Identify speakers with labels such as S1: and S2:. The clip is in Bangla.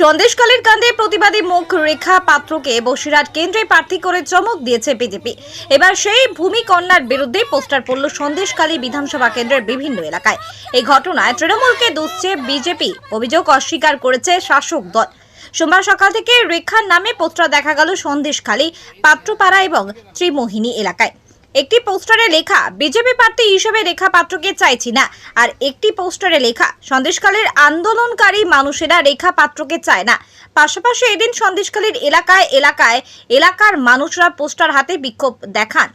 S1: সন্দেশকালের কাণ্ডে প্রতিবাদী মুখ রেখা পাত্রকে বসিরহাট কেন্দ্রে প্রার্থী করে চমক দিয়েছে বিজেপি। এবার সেই ভূমি কন্যার বিরুদ্ধে পোস্টার পড়ল সন্দেশকালী বিধানসভা কেন্দ্রের বিভিন্ন এলাকায়। এই ঘটনায় তৃণমূলকে দুষছে বিজেপি, অভিযোগ অস্বীকার করেছে শাসক দল। সোমবার সকাল থেকে রেখার নামে পোস্টার দেখা গেল সন্দেশখালী পাত্রপাড়া এবং ত্রিমোহিনী এলাকায়। একটি পোস্টারে লেখা, বিজেপি প্রার্থী হিসেবে রেখা পাত্রকে চাইছি না। আর একটি পোস্টারে লেখা সন্দেশকালের আন্দোলনকারী মানুষেরা রেখা পাত্রকে চায় না। পাশাপাশি এদিন সন্দেশকালীর এলাকায় এলাকায় এলাকার মানুষরা পোস্টার হাতে বিক্ষোভ দেখান।